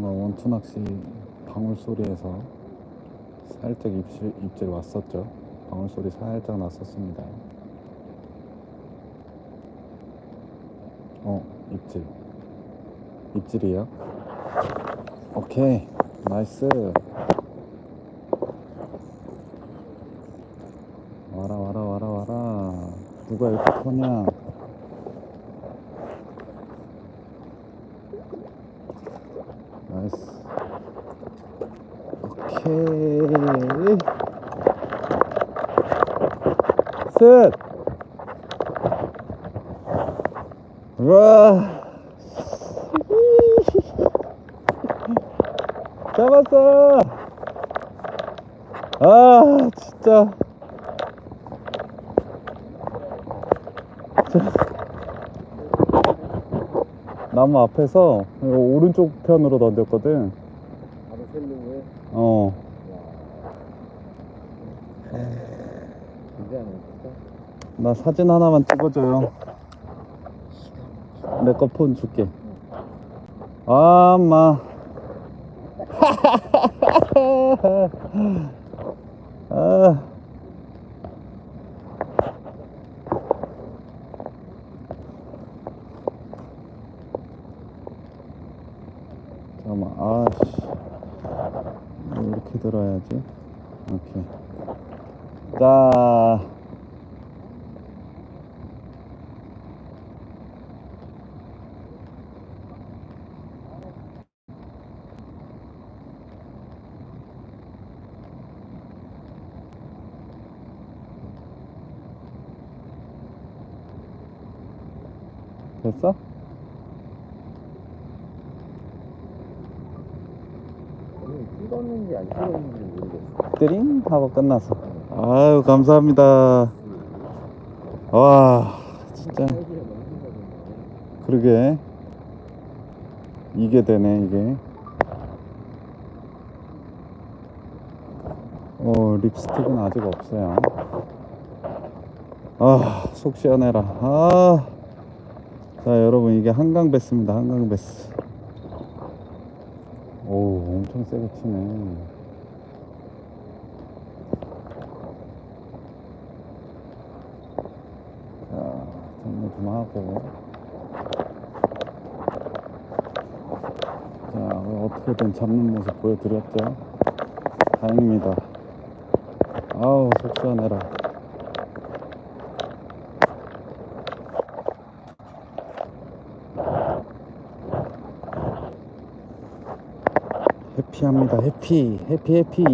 뭔가 원투 낚시 방울 소리에서 살짝 입질, 입질 왔었죠. 방울 소리 살짝 났었습니다. 어, 입질. 입질이에요. 오케이, 나이스. 와라 와라 와라 와라. 누가 이렇게 커냐? 나이스. 오케이. 셋. 우와. 잡았어. 아, 진짜. 나무 앞에서 오른쪽 편으로 던졌거든. 바로 셀링을 어. 기대하는 거죠? 나 사진 하나만 찍어줘요. 내 거 폰 줄게. 아, 마. 잠깐만, 아씨. 이렇게 들어야지. 오케이. 자. 됐어? 오늘 찍었는지 안 찍었는지 모르겠어. 띠링 하고 끝났어. 아유 감사합니다. 와 진짜 그러게 이게 되네 이게. 어 립스틱은 아직 없어요. 아속 시원해라. 아. 자 여러분 이게 한강 베스입니다 한강 베스. 오 엄청 세게 치네. 자, 정리 좀 하고. 자, 어떻게든 잡는 모습 보여드렸죠? 다행입니다. 아우, 속 시원해라. 해피합니다, 해피. 해피, 해피.